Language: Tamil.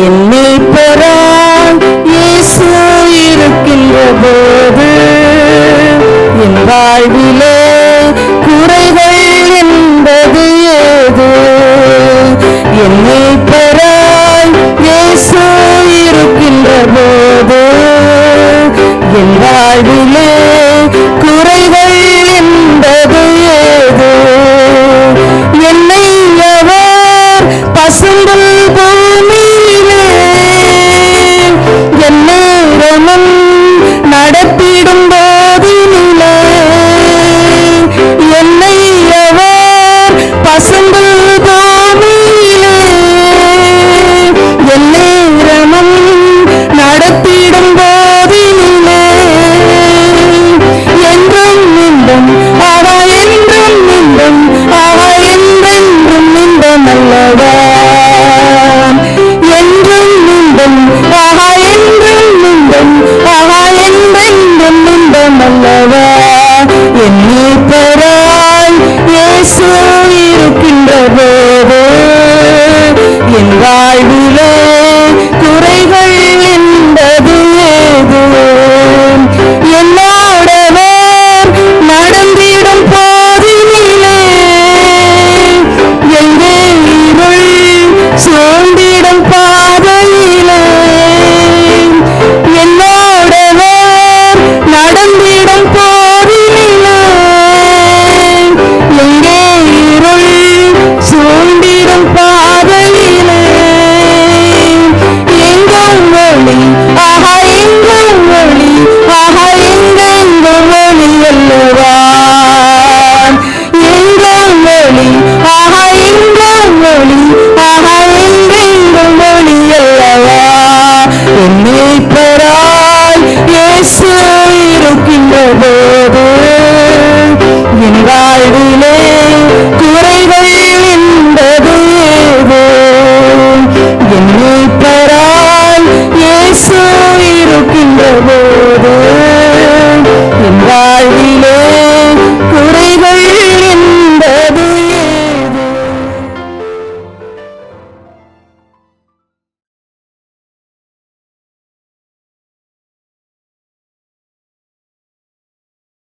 என்னை பெறால் இயேசு இருக்கின்ற போது என் வாழ்விலே குறைகள் என்பது ஏது? என்னை பெறால் இயேசு இருக்கின்ற போது என் வாழ்விலே குறைகள் வாழ்விலே குறைகள் என்பது ஏது என்னோடவே நடந்திடும் போதினிலே. எங்கே இருள் mais